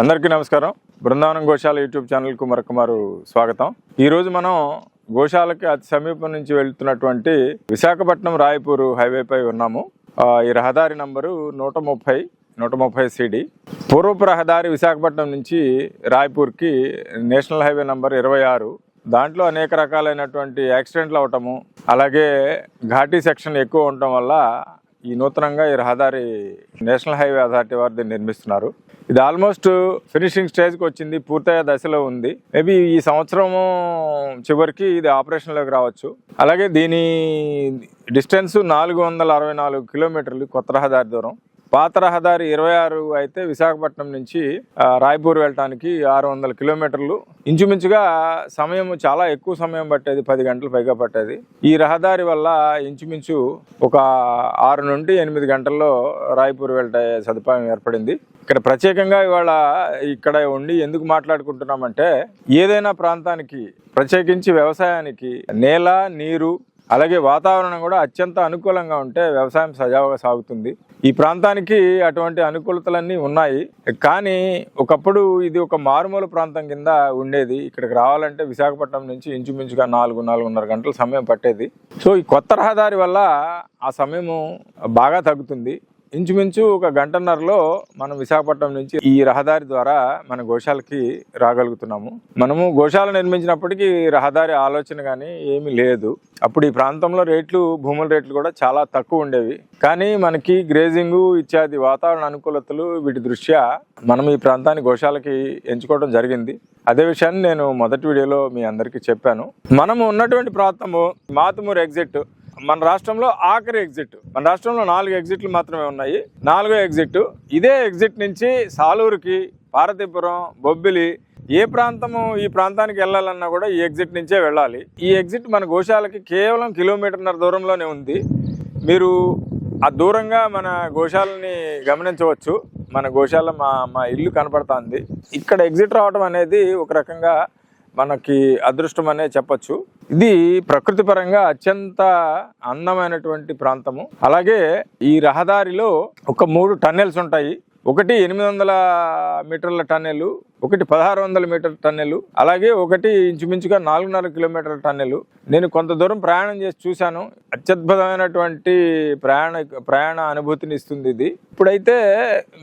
అందరికీ నమస్కారం. బృందావనం గోశాల యూట్యూబ్ ఛానల్కు మరొకమారు స్వాగతం. ఈరోజు మనం గోశాలకి అతి సమీపం నుంచి వెళ్తున్నటువంటి విశాఖపట్నం రాయపూర్ హైవేపై ఉన్నాము. ఈ రహదారి నంబరు నూట ముప్పై నూట ముప్పై సిడి. పూర్వపు రహదారి విశాఖపట్నం నుంచి రాయపూర్కి నేషనల్ హైవే నంబర్ ఇరవై ఆరు. దాంట్లో అనేక రకాలైనటువంటి యాక్సిడెంట్లు అవటము అలాగే ఘాటీ సెక్షన్ ఎక్కువ ఉండటం వల్ల ఈ నూతనంగా ఈ రహదారి నేషనల్ హైవే అథారిటీ వారు దీన్ని నిర్మిస్తున్నారు. ఇది ఆల్మోస్ట్ ఫినిషింగ్ స్టేజ్కి వచ్చింది పూర్తయ్యే దశలో ఉంది. మేబీ ఈ సంవత్సరము చివరికి ఇది ఆపరేషన్లోకి రావచ్చు. అలాగే దీని డిస్టెన్స్ నాలుగు వందల అరవై నాలుగు కిలోమీటర్లు కొత్త రహదారి దూరం. పాత రహదారి ఇరవై ఆరు అయితే విశాఖపట్నం నుంచి రాయపూర్ వెళ్ళటానికి ఆరు వందల కిలోమీటర్లు. ఇంచుమించుగా సమయం చాలా ఎక్కువ సమయం పట్టేది పది గంటలు పైగా పట్టేది. ఈ రహదారి వల్ల ఇంచుమించు ఒక ఆరు నుండి ఎనిమిది గంటల్లో రాయపూర్ వెళ్ళే సదుపాయం ఏర్పడింది. ఇక్కడ ప్రత్యేకంగా ఇవాళ ఇక్కడ ఉండి ఎందుకు మాట్లాడుకుంటున్నామంటే ఏదైనా ప్రాంతానికి ప్రత్యేకించి వ్యవసాయానికి నేల నీరు అలాగే వాతావరణం కూడా అత్యంత అనుకూలంగా ఉంటే వ్యవసాయం సజావుగా సాగుతుంది. ఈ ప్రాంతానికి అటువంటి అనుకూలతలన్నీ ఉన్నాయి. కానీ ఒకప్పుడు ఇది ఒక మారుమూల ప్రాంతం కింద ఉండేది. ఇక్కడికి రావాలంటే విశాఖపట్నం నుంచి ఇంచుమించుగా నాలుగు నాలుగున్నర గంటల సమయం పట్టేది. సో ఈ కొత్త రహదారి వల్ల ఆ సమయము బాగా తగ్గుతుంది. ఇంచుమించు ఒక గంటన్నరలో మనం విశాఖపట్నం నుంచి ఈ రహదారి ద్వారా మన గోశాలకి రాగలుగుతున్నాము. మనము గోశాల నిర్మించినప్పటికీ రహదారి ఆలోచన కానీ ఏమీ లేదు. అప్పుడు ఈ ప్రాంతంలో రేట్లు భూముల రేట్లు కూడా చాలా తక్కువ ఉండేవి. కానీ మనకి గ్రేజింగ్ ఇత్యాది వాతావరణ అనుకూలతలు వీటి దృష్ట్యా మనం ఈ ప్రాంతాన్ని గోశాలకి ఎంచుకోవడం జరిగింది. అదే విషయాన్ని నేను మొదటి వీడియోలో మీ అందరికీ చెప్పాను. మనము ఉన్నటువంటి ప్రాంతము మాతుమూరు ఎగ్జిట్ మన రాష్ట్రంలో ఆఖరి ఎగ్జిట్. మన రాష్ట్రంలో నాలుగు ఎగ్జిట్లు మాత్రమే ఉన్నాయి. నాలుగో ఎగ్జిట్ ఇదే ఎగ్జిట్ నుంచి సాలూరుకి పార్వతీపురం బొబ్బిలి ఏ ప్రాంతము ఈ ప్రాంతానికి వెళ్ళాలన్నా కూడా ఈ ఎగ్జిట్ నుంచే వెళ్ళాలి. ఈ ఎగ్జిట్ మన గోశాలకి కేవలం కిలోమీటర్న్నర దూరంలోనే ఉంది. మీరు ఆ దూరంగా మన గోశాలని గమనించవచ్చు. మన గోశాల మా మా ఇల్లు కనపడుతుంది. ఇక్కడ ఎగ్జిట్ రావడం అనేది ఒక రకంగా మనకి అదృష్టం అనే చెప్పచ్చు. ఇది ప్రకృతి పరంగా అత్యంత అందమైనటువంటి ప్రాంతము. అలాగే ఈ రహదారిలో ఒక మూడు టన్నెల్స్ ఉంటాయి. ఒకటి ఎనిమిది వందల మీటర్ల టన్నెల్ ఒకటి పదహారు వందల మీటర్ టన్నెలు అలాగే ఒకటి ఇంచుమించుగా నాలుగున్నర కిలోమీటర్ల టన్నెలు. నేను కొంత దూరం ప్రయాణం చేసి చూశాను. అత్యద్భుతమైనటువంటి ప్రయాణ ప్రయాణ అనుభూతిని ఇస్తుంది ఇది. ఇప్పుడైతే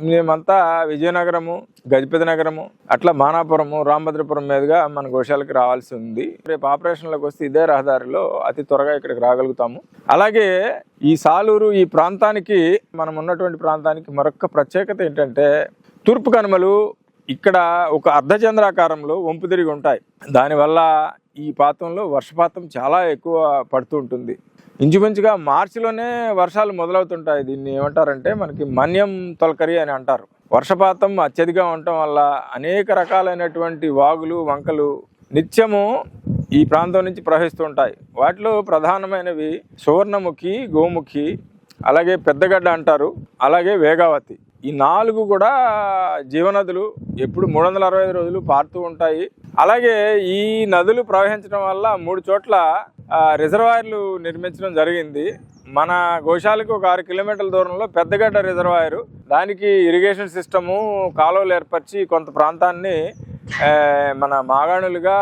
మేమంతా విజయనగరము గజపతి నగరము అట్లా మానాపురము రామభద్రపురం మీదుగా మన గోశాలకి రావాల్సి ఉంది. రేపు ఆపరేషన్లోకి వస్తే ఇదే రహదారిలో అతి త్వరగా ఇక్కడికి రాగలుగుతాము. అలాగే ఈ సాలూరు ఈ ప్రాంతానికి మనం ఉన్నటువంటి ప్రాంతానికి మరొక ప్రత్యేకత ఏంటంటే తూర్పు కనుమలు ఇక్కడ ఒక అర్ధచంద్రాకారంలో వంపు తిరిగి ఉంటాయి. దానివల్ల ఈ పాతంలో వర్షపాతం చాలా ఎక్కువ పడుతూ ఉంటుంది. ఇంచుమించుగా మార్చిలోనే వర్షాలు మొదలవుతుంటాయి. దీన్ని ఏమంటారంటే మనకి మన్యం తొలకరి అని అంటారు. వర్షపాతం అత్యధికంగా ఉండటం వల్ల అనేక రకాలైనటువంటి వాగులు వంకలు నిత్యము ఈ ప్రాంతం నుంచి ప్రవహిస్తూ ఉంటాయి. వాటిలో ప్రధానమైనవి సువర్ణముఖి గోముఖి అలాగే పెద్దగడ్డ అంటారు. అలాగే వేగావతి. ఈ నాలుగు కూడా జీవనదులు ఎప్పుడు మూడు వందల అరవై ఐదు రోజులు పారుతూ ఉంటాయి. అలాగే ఈ నదులు ప్రవహించడం వల్ల మూడు చోట్ల రిజర్వాయర్లు నిర్మించడం జరిగింది. మన గోశాలకు ఒక ఆరు కిలోమీటర్ల దూరంలో పెద్దగడ్డ రిజర్వాయరు. దానికి ఇరిగేషన్ సిస్టము కాలువలు ఏర్పరిచి కొంత ప్రాంతాన్ని మన మాగాణులుగా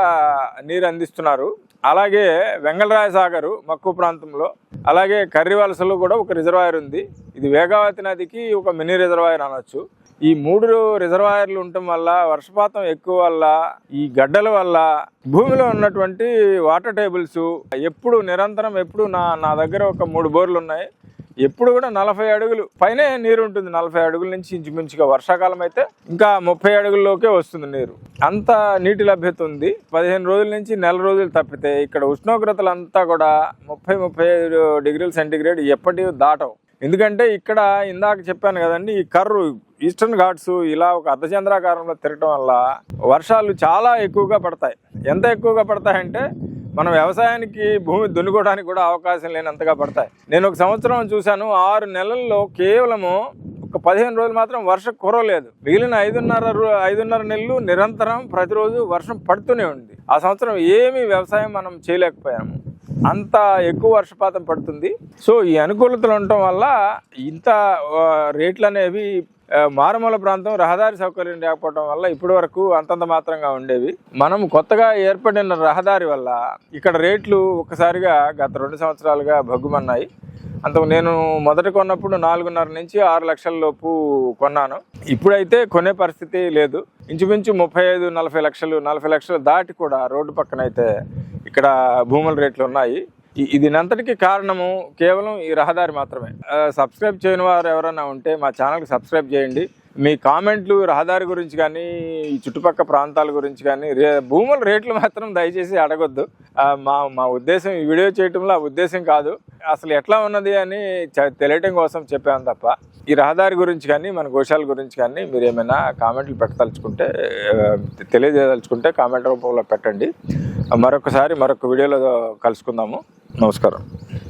నీరు అందిస్తున్నారు. అలాగే వెంగళరాయసాగరు మక్కువ ప్రాంతంలో అలాగే కర్రివలసలో కూడా ఒక రిజర్వాయర్ ఉంది. ఇది వేగావతి నదికి ఒక మినీ రిజర్వాయర్ అనొచ్చు. ఈ మూడు రిజర్వాయర్లు ఉండటం వల్ల వర్షపాతం ఎక్కువ వల్ల ఈ గడ్డల వల్ల భూమిలో ఉన్నటువంటి వాటర్ టేబుల్స్ ఎప్పుడు నిరంతరం ఎప్పుడు నా నా దగ్గర ఒక మూడు బోర్లు ఉన్నాయి. ఎప్పుడు కూడా నలభై అడుగులు పైనే నీరు ఉంటుంది. నలభై అడుగుల నుంచి ఇంచుమించుగా వర్షాకాలం అయితే ఇంకా ముప్పై అడుగుల్లోకే వస్తుంది నీరు. అంత నీటి లభ్యత ఉంది. పదిహేను రోజుల నుంచి నెల రోజులు తప్పితే ఇక్కడ ఉష్ణోగ్రతలు అంతా కూడా ముప్పై ముప్పై ఐదు డిగ్రీల సెంటీగ్రేడ్ ఎప్పటికీ దాటవు. ఎందుకంటే ఇక్కడ ఇందాక చెప్పాను కదండి ఈ కర్రు ఈస్టర్న్ ఘాట్స్ ఇలా ఒక అర్ధచంద్రాకారంలో తిరగటం వల్ల వర్షాలు చాలా ఎక్కువగా పడతాయి. ఎంత ఎక్కువగా పడతాయంటే మన వ్యవసాయానికి భూమి దున్నుకోవడానికి కూడా అవకాశం లేనంతగా పడతాయి. నేను ఒక సంవత్సరం చూశాను ఆరు నెలల్లో కేవలము ఒక పదిహేను రోజులు మాత్రం వర్షం కురవలేదు మిగిలిన ఐదున్నర ఐదున్నర నెలలు నిరంతరం ప్రతిరోజు వర్షం పడుతూనే ఉంది. ఆ సంవత్సరం ఏమీ వ్యవసాయం మనం చేయలేకపోయాము. అంత ఎక్కువ వర్షపాతం పడుతుంది. సో ఈ అనుకూలతలు ఉండటం వల్ల ఇంత రేట్లు అనేవి మారుమూల ప్రాంతం రహదారి సౌకర్యం లేకపోవడం వల్ల ఇప్పటి వరకు అంతంత మాత్రంగా ఉండేవి. మనం కొత్తగా ఏర్పడిన రహదారి వల్ల ఇక్కడ రేట్లు ఒక్కసారిగా గత రెండు సంవత్సరాలుగా భగ్గుమన్నాయి. అంతకు నేను మొదట కొన్నప్పుడు నాలుగున్నర నుంచి ఆరు లక్షల లోపు కొన్నాను. ఇప్పుడైతే కొనే పరిస్థితి లేదు. ఇంచుమించు ముప్పై ఐదు నలభై లక్షలు నలభై లక్షలు దాటి కూడా రోడ్డు పక్కన అయితే ఇక్కడ భూముల రేట్లు ఉన్నాయి. ఈ- దీనంతటికి కారణము కేవలం ఈ రహదారి మాత్రమే. సబ్స్క్రైబ్ చేయని వారు ఎవరైనా ఉంటే మా ఛానల్కి సబ్స్క్రైబ్ చేయండి. మీ కామెంట్లు రహదారి గురించి కానీ ఈ చుట్టుపక్కల ప్రాంతాల గురించి కానీ రే భూముల రేట్లు మాత్రం దయచేసి అడగొద్దు. మా మా ఉద్దేశం ఈ వీడియో చేయటంలో ఆ ఉద్దేశం కాదు. అసలు ఎట్లా ఉన్నది అని తెలియటం కోసం చెప్పాను తప్ప ఈ రహదారి గురించి కానీ మన గోశాల గురించి కానీ మీరు ఏమైనా కామెంట్లు పెట్టదలుచుకుంటే తెలియజేయదలుచుకుంటే కామెంట్ రూపంలో పెట్టండి. మరొకసారి మరొక వీడియోలో కలుసుకుందాము. నమస్కారం.